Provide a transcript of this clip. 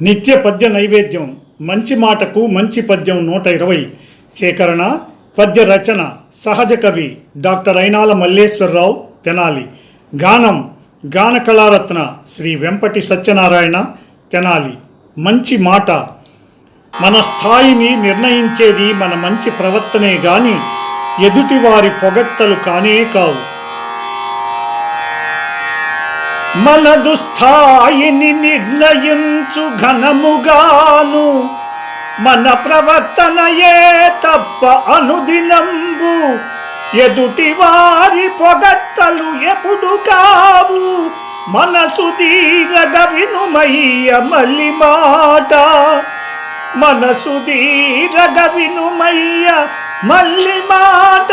నిత్య పద్య నైవేద్యం మంచి మాటకు మంచి పద్యం నూట ఇరవై. సేకరణ పద్య రచన సహజ కవి డాక్టర్ అయినాల మల్లేశ్వరరావు తెనాలి. గానం గాన కళారత్న శ్రీ వెంపటి సత్యనారాయణ తెనాలి. మంచి మాట. మన స్థాయిని నిర్ణయించేది మన మంచి ప్రవర్తనే గాని ఎదుటివారి పొగడ్తలు కానే కావు. మన దుస్థాయిని నిర్ణయించు ఘనముగాను మన ప్రవర్తనయే తప్ప అనుదినంబు. ఎదుటి వారి పొగట్టలు ఎప్పుడు కావు మనసు దీరగ వినుమయ్య మల్లి మాట మనసు దీరగ వినుమయ్య మల్లి మాట